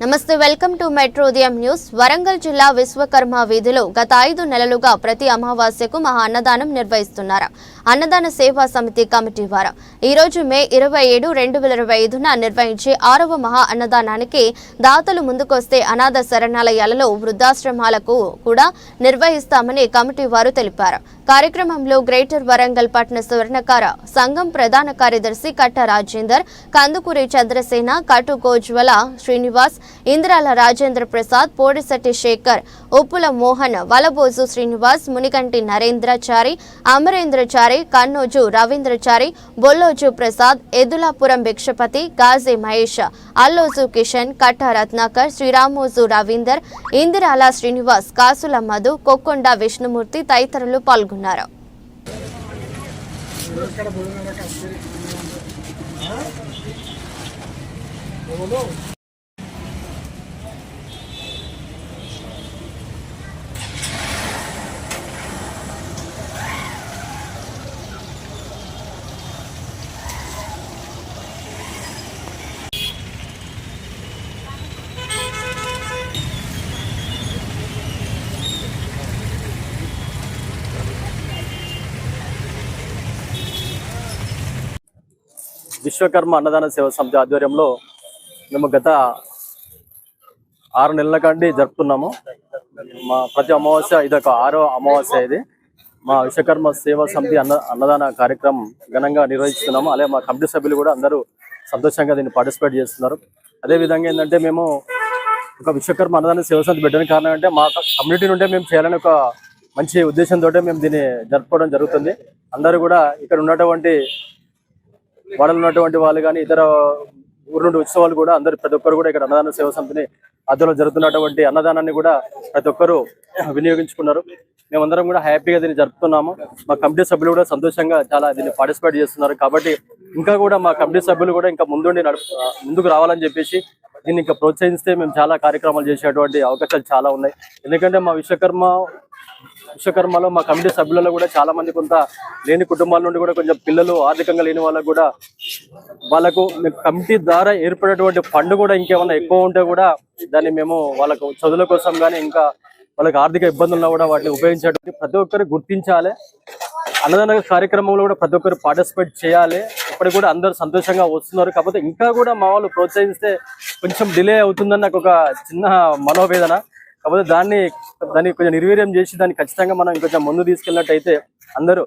నమస్తే welcome to metro Udayam news. Warangal జిల్లా విశ్వకర్మ వీధిలో గత ఐదు నెలలుగా ప్రతి అమావాస్యకు మహా అన్నదానం నిర్వహిస్తున్నారు? అన్నదాన సేవా సమితి కమిటీ వారు ఈరోజు మే ఇరవై ఏడు రెండు వేల ఇరవై ఐదున నిర్వహించే ఆరవ మహా అన్నదానానికి దాతలు ముందుకొస్తే అనాథ శరణాలయాలలో వృద్ధాశ్రమాలకు కూడా నిర్వహిస్తామని కమిటీ వారు తెలిపారు. కార్యక్రమంలో గ్రేటర్ వరంగల్ పట్టణ స్వర్ణకార సంఘం ప్రధాన కార్యదర్శి కట్ట రాజేందర్ కందుకూరి చంద్రసేన కటు గోజ్వల శ్రీనివాస్ ఇంద్రాల రాజేంద్ర ప్రసాద్ పోడిశెట్టి శేఖర్ ఉప్పుల మోహన్ వలబోజు శ్రీనివాస్ మునికంటి నరేంద్రచారి అమరేంద్రచారి కన్నోజు రవీంద్రచారి బొల్లోజు ప్రసాద్ ఎదులాపురం భిక్షపతి గాజీ మహేష్ అల్లోజు కిషన్ కట్ట రత్నాకర్ శ్రీరామోజు రవీందర్ ఇందిరాల శ్రీనివాస్ కాసుల మధు కొక్కొండ విష్ణుమూర్తి తదితరులు పాల్గొన్నారు. పాల్గొన్నారు విశ్వకర్మ అన్నదాన సేవ సమితి ఆధ్వర్యంలో మేము గత ఆరు నెలల కండి జరుపుతున్నాము. మా ప్రతి అమావాస్య ఇది ఒక ఆరో అమావాస్య ఇది. మా విశ్వకర్మ సేవా సమితి అన్న అన్నదాన కార్యక్రమం ఘనంగా నిర్వహిస్తున్నాము. అలాగే మా కమిటీ సభ్యులు కూడా అందరూ సంతోషంగా దీన్ని పార్టిసిపేట్ చేస్తున్నారు. అదే విధంగా ఏంటంటే మేము ఒక విశ్వకర్మ అన్నదాన సేవ సమితి పెట్టడానికి కారణం అంటే మా కమ్యూనిటీ నుండే మేము చేయాలని ఒక మంచి ఉద్దేశంతో మేము దీన్ని జరుపుకోవడం జరుగుతుంది. అందరూ కూడా ఇక్కడ ఉన్నటువంటి వాడలు ఉన్నటువంటి వాళ్ళు కానీ ఇతర ఊరు నుండి వచ్చిన వాళ్ళు కూడా అందరు ప్రతి ఒక్కరు కూడా ఇక్కడ అన్నదాన సేవ సమితిని ఆధ్వర్యంలో జరుగుతున్నటువంటి అన్నదానాన్ని కూడా ప్రతి ఒక్కరు వినియోగించుకున్నారు. మేమందరం కూడా హ్యాపీగా దీన్ని జరుపుతున్నాము. మా కమిటీ సభ్యులు కూడా సంతోషంగా చాలా దీన్ని పార్టిసిపేట్ చేస్తున్నారు. కాబట్టి ఇంకా కూడా మా కమిటీ సభ్యులు కూడా ఇంకా ముందుండి నడుపు ముందుకు రావాలని చెప్పేసి దీన్ని ఇంకా ప్రోత్సహిస్తే మేము చాలా కార్యక్రమాలు చేసేటువంటి అవకాశాలు చాలా ఉన్నాయి. ఎందుకంటే మా విశ్వకర్మ విశ్వకర్మలో మా కమిటీ సభ్యులలో కూడా చాలా మంది కొంత లేని కుటుంబాల నుండి కూడా కొంచెం పిల్లలు ఆర్థికంగా లేని వాళ్ళకు కూడా వాళ్ళకు కమిటీ ద్వారా ఏర్పడేటువంటి ఫండ్ కూడా ఇంకేమన్నా ఎక్కువ ఉంటే కూడా దాన్ని మేము వాళ్ళకు చదువుల కోసం కానీ ఇంకా వాళ్ళకి ఆర్థిక ఇబ్బందుల్లో కూడా వాటిని ఉపయోగించడానికి ప్రతి ఒక్కరు గుర్తించాలి. అన్నదాన కార్యక్రమంలో కూడా ప్రతి ఒక్కరు పార్టిసిపేట్ చేయాలి. ఇప్పటికి కూడా అందరూ సంతోషంగా వస్తున్నారు. కాకపోతే ఇంకా కూడా మా వాళ్ళు ప్రోత్సహిస్తే కొంచెం డిలే అవుతుందని నాకు ఒక చిన్న మనోవేదన. కాకపోతే దాన్ని దాన్ని కొంచెం నిర్వీర్యం చేసి దాన్ని ఖచ్చితంగా మనం ఇంకొంచెం ముందు తీసుకెళ్ళినట్టయితే అందరూ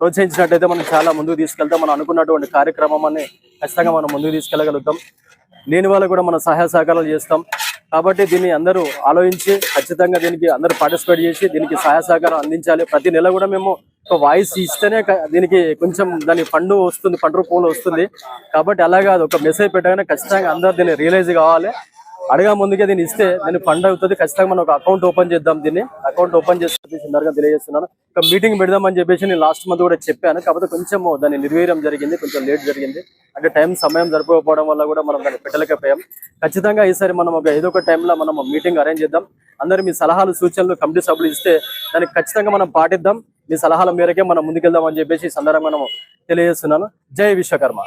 ప్రోత్సహించినట్టయితే మనం చాలా ముందుకు తీసుకెళ్తాం. మనం అనుకున్నటువంటి కార్యక్రమాన్ని ఖచ్చితంగా మనం ముందుకు తీసుకెళ్ళగలుగుతాం. లేని వాళ్ళు కూడా మనం సహాయ సహకారాలు చేస్తాం. కాబట్టి దీన్ని అందరూ ఆలోచించి ఖచ్చితంగా దీనికి అందరూ పార్టిసిపేట్ చేసి దీనికి సహాయ సహకారం అందించాలి. ప్రతి నెల కూడా మేము ఒక వాయిస్ ఇస్తేనే దీనికి కొంచెం దాని ఫండ్ వస్తుంది పండు రూపంలో వస్తుంది. కాబట్టి అలా కాదు ఒక మెసేజ్ పెట్టగానే ఖచ్చితంగా అందరూ దీన్ని రియలైజ్ కావాలి. అడగా ముందుకే దీన్ని ఇస్తే దాన్ని ఫండ్ అవుతుంది. ఖచ్చితంగా మనం ఒక అకౌంట్ ఓపెన్ చేద్దాం దీన్ని. అకౌంట్ ఓపెన్ చేసి సందర్భంగా తెలియజేస్తున్నాను. ఒక మీటింగ్ పెడదామని చెప్పేసి నేను లాస్ట్ మంత్ కూడా చెప్పాను. కాకపోతే కొంచెం దాన్ని నిర్వీర్యం జరిగింది కొంచెం లేట్ జరిగింది. అంటే టైం సమయం సరిపోకపోవడం వల్ల కూడా మనం దాన్ని పెట్టలేకపోయాం. ఖచ్చితంగా ఈసారి మనం ఒక ఏదో ఒక టైంలో మనం మీటింగ్ అరేంజ్ చేద్దాం. అందరూ మీ సలహాలు సూచనలు కమిటీ సభ్యులు ఇస్తే దానికి ఖచ్చితంగా మనం పాటిద్దాం. మీ సలహాల మేరకే మనం ముందుకెళ్దాం అని చెప్పేసి సందర్భంగా మనం తెలియజేస్తున్నాను. జై విశ్వకర్మ.